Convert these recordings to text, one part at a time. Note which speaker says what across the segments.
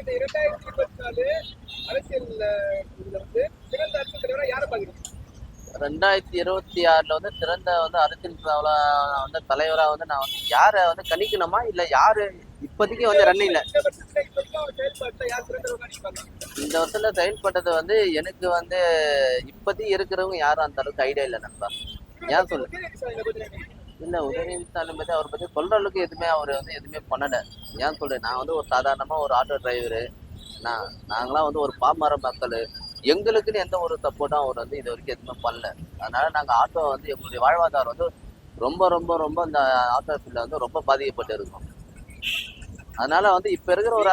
Speaker 1: வந்து அரசியல் இதுல வந்து சிறந்த அரசியல் தலைவரா யாரை பாக்குறீங்க
Speaker 2: ரெண்டாயிரத்தி இருபத்தி ஆறுல வந்து சிறந்த வந்து அரசியல் வந்து தலைவரா வந்து நான் வந்து யாரை வந்து கணிக்கணுமா? இல்ல யாரு இப்போதைக்கு வந்து
Speaker 1: இந்த பாக்குறீங்க
Speaker 2: இந்த வருஷத்துல செயல்பட்டது வந்து எனக்கு வந்து இப்போதைக்கு இருக்கிறவங்க யாரும் அந்த அளவுக்கு ஐடியா இல்லை நண்பா. ஏன் சொல்லு?
Speaker 1: என்ன?
Speaker 2: இல்ல ஸ்டாலின் பத்தி அவரை பத்தி சொல்ற அளவுக்கு எதுவுமே அவர் வந்து எதுவுமே பண்ணல. ஏன் சொல்றேன்? நான் வந்து ஒரு சாதாரணமா ஒரு ஆட்டோ டிரைவரு நான் நாங்களாம் வந்து ஒரு பாமர மக்கள். எங்களுக்குன்னு எந்த ஒரு சப்போர்ட்டும் அவர் வந்து இது வரைக்கும் எதுவுமே பண்ணல. அதனால நாங்க ஆட்டோ வந்து எங்களுடைய வாழ்வாதாரம் வந்து ரொம்ப ரொம்ப ரொம்ப இந்த ஆட்டோ ஃபீல்ட்ல வந்து ரொம்ப பாதிக்கப்பட்டு இருக்கோம். அதனால வந்து இப்ப இருக்கிற ஒரு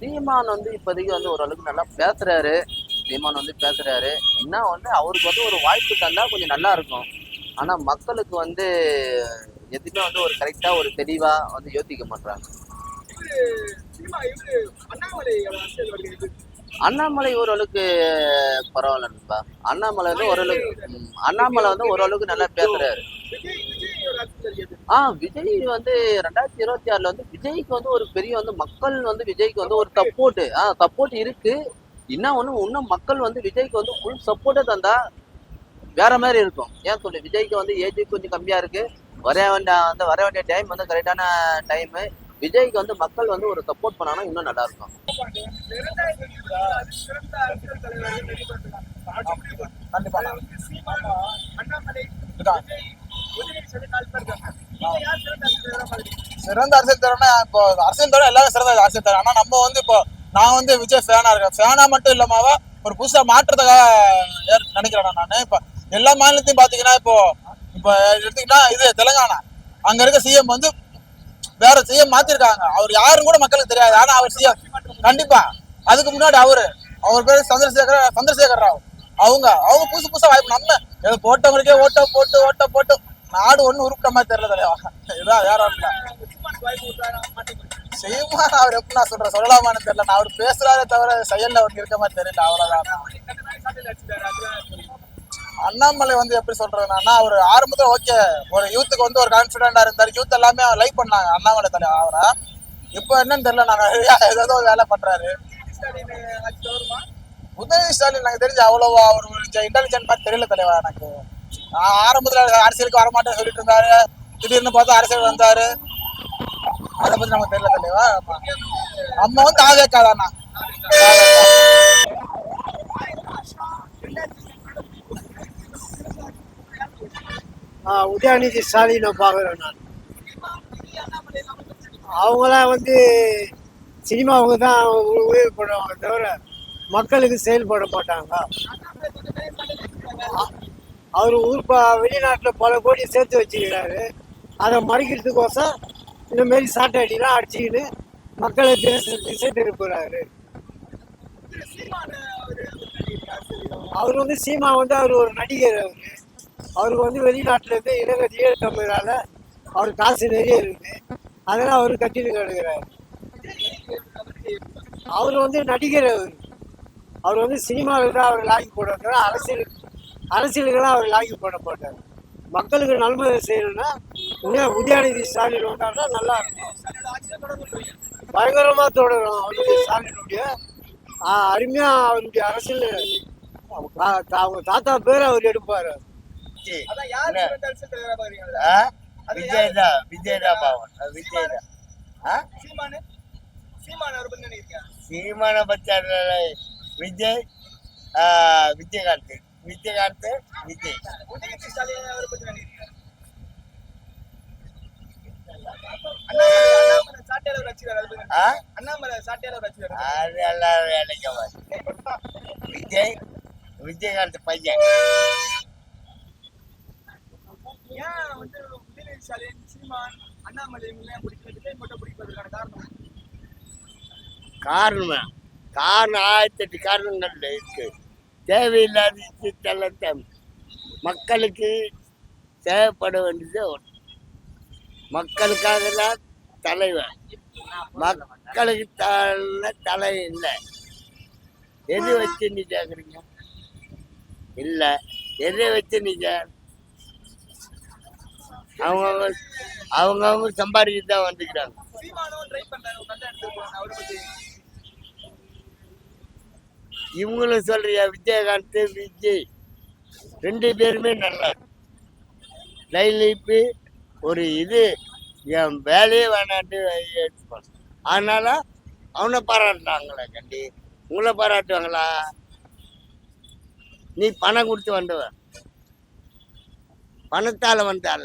Speaker 1: சீமானை என்ன
Speaker 2: வந்து இப்போதைக்கு வந்து ஓரளவுக்கு நல்லா பேசுறாரு. சீமான் வந்து பேசுறாரு. இன்னும் வந்து அவருக்கு வந்து ஒரு வாய்ப்பு தந்தா கொஞ்சம் நல்லா இருக்கும். ஆனா மக்களுக்கு வந்து எதுவுமே வந்து ஒரு கரெக்டா ஒரு தெளிவா வந்து யோசிக்க மாட்டாங்க
Speaker 1: அண்ணாமலை
Speaker 2: ஓரளவுக்கு பரவாயில்ல நண்பா. அண்ணாமலை வந்து ஓரளவுக்கு அண்ணாமலை வந்து ஓரளவுக்கு நல்லா பேசுறாரு. ஆ விஜய் வந்து ரெண்டாயிரத்தி இருபத்தி ஆறுல வந்து விஜய்க்கு வந்து ஒரு பெரிய வந்து மக்கள் வந்து விஜய்க்கு வந்து ஒரு சப்போர்ட் ஆ சப்போர்ட் இருக்கு. என்ன ஒன்று இன்னும் மக்கள் வந்து விஜய்க்கு வந்து ஃபுல் சப்போர்ட்டை தந்தா வேற மாதிரி இருக்கும். ஏன் சொல்லு விஜய்க்கு வந்து ஏஜ் கொஞ்சம் கம்மியா இருக்கு. வர வேண்டிய அந்த வர வேண்டிய டைம் வந்து கரெக்டான டைம் விஜய்க்கு வந்து மக்கள் வந்து ஒரு சப்போர்ட் பண்ணாங்கன்னா இன்னும் நல்லா இருக்கும்.
Speaker 1: சிறந்த அரசியல்
Speaker 3: கண்டிப்பா
Speaker 1: சிறந்த அரசியல்
Speaker 3: தலைவர்னா இப்போ அரசியல் தலைவர் எல்லாரும் சிறந்த அரசியல் தலைவர் ஆனா நம்ம வந்து இப்போ நான் வந்து விஜய் ஃபேனா இருக்கேன். ஃபேனா மட்டும் இல்லாம ஒரு புதுசா மாற்றத்துக்காக நினைக்கிறேன் நான். இப்போ எல்லா மாநிலத்தையும் பார்த்தீங்கன்னா இப்போ இப்போ எடுத்துக்கிட்டா இது தெலுங்கானா. அங்கே இருக்க சிஎம் வந்து வேற சிஎம் மாத்திருக்காங்க. அவர் யாருன்னு கூட மக்களுக்கு தெரியாது. ஆனா அவர் சிஎம் கண்டிப்பா. அதுக்கு முன்னாடி அவரு அவர் பேர் சந்திரசேகர சந்திரசேகர் ராவ். அவங்க அவங்க புதுசு புதுசா வாய்ப்பு. நம்ம ஏதோ போட்டவங்களுக்கே ஓட்ட போட்டு ஓட்ட போட்டு நாடு ஒண்ணு உருப்பிட்ட மாதிரி தெரியல தலைவா. இதான் வேற ஒண்ணு இல்ல. செய்யுமா அவர் எப்படி நான் சொல்றேன் சொல்லலாமான்னு தெரியல. நான் அவர் பேசுறாரே தவிர செயல்ல அவர் இருக்க மாதிரி தெரியல. அவ்வளவுதான். அண்ணாமலை வந்து எப்படி சொல்றதுன்னா அவர் ஆரம்பத்துல ஓகே ஒரு யூத்துக்கு வந்து ஒரு கான்பிடண்டா இருந்தாரு. யூத் எல்லாமே லைக் பண்ணாங்க அண்ணாமலை தலை அவரை. இப்போ என்னன்னு தெரியல நாங்க ஏதோ ஒரு வேலை பண்றாரு.
Speaker 1: உதயநிதி ஸ்டாலின்
Speaker 3: எனக்கு தெரிஞ்சு அவ்வளவா அவர் இன்டெலிஜென்ட் மாதிரி தெரியல தலைவா எனக்கு. ஆரம்பத்துல அரசியலுக்கு வரமாட்டேன்னு சொல்லிட்டு இருந்தாரு. திடீர்னு பார்த்தா அரசியல் வந்தாரு. அதை பத்தி நமக்கு தெரியல தலைவா நம்ம வந்து ஆதேக்காதானா
Speaker 4: ஆ, உதயநிதி ஸ்டாலினை பார்க்குறேன் நான். அவங்களாம் வந்து சினிமாவுக்கு தான் உதவி பண்ணுவாங்க தவிர மக்களுக்கு செயல்பட மாட்டாங்க. அவர் ஊர் வெளிநாட்டில் பல கோடி சேர்த்து வச்சுக்கிறாரு. அதை மறைக்கிறதுக்கோசம் இந்தமாரி சாட்டை அடிலாம் அடிச்சுக்கின்னு மக்களை திசை திசை திருப்புறாரு அவர் வந்து சீமா வந்து அவர் ஒரு நடிகர் அவர். அவருக்கு வந்து வெளிநாட்டிலேருந்து இருந்து இலங்கை தமிழால அவர் காசு நிறைய இருக்கு. அதெல்லாம் அவர் கட்டிட்டு கிடக்குறாரு. அவர் வந்து நடிகர் அவர். அவர் வந்து சினிமாவில் தான் அவர் லாகி போடுறாரு அரசியல் அரசியலுக்கெல்லாம் அவர் லாகி போட மாட்டார். மக்களுக்கு நன்மை செய்யணும்னா இன்னும் உதயநிதி ஸ்டாலின் வந்தாருன்னா நல்லா இருக்கும். பயங்கரமாக தொடரும் அவருடைய ஸ்டாலினுடைய அருமையாக அவருடைய அரசியல் அவங்க தாத்தா பேர் அவர் எடுப்பார்.
Speaker 1: அதான் யார் சிறந்த அரசியல் தலைவரா பாக்குறீங்க
Speaker 5: ஆ? விஜய் தான் விஜய் தான் பாவன் விஜய் தான்?
Speaker 1: சீமானு
Speaker 5: அதுல விஜய் விஜயகாந்த். விஜயகாந்த் விஜய்.
Speaker 1: உதயநிதி ஸ்டாலின் அவரை பத்தி நினைக்கிறீங்க அண்ணாமலை சாட்டையாளர் வச்சுக்கிறாரு அது பத்தி
Speaker 5: ஆ?
Speaker 1: அண்ணாமலை சாட்டையாளர் வச்சுக்கிறாரு
Speaker 5: அது எல்லாரும் வேலைக்கு விஜய் விஜயகாந்த் பையன்
Speaker 1: ஏன் வந்து உதயநிதி ஸ்டாலின் சீமான் அண்ணாமலை இவங்க பிடிக்கிறதுக்கு மட்டும் பிடிப்பதற்கான காரணம்
Speaker 5: காரணமா? காரணம் ஆயிரத்தி எட்டு காரணங்கள் இருக்கு. தேவையில்லாத விஷயத்தெல்லாம் மக்களுக்கு தேவைப்பட வேண்டியது மக்களுக்காக தான் தலைவர் மக்களுக்கு தலை தலை இல்லை. எது வச்சு நீ கேக்குறீங்க? இல்லை. எதை வச்சு நீங்க அவங்கவுங்க அவங்கவுங்க சம்பாதிச்சு தான் வந்துக்கிறாங்க. இவங்களும் சொல்றியா விஜயகாந்த் விஜய். ரெண்டு பேருமே நல்லா. லைஃப் ஒரு இது என் வேலையே வேணான்ட்டு அதனால அவனை பாராட்டுறாங்களே கண்டி. உங்களை பாராட்டுவாங்களா? நீ பணம் கொடுத்து வந்தவ பணத்தால வந்தால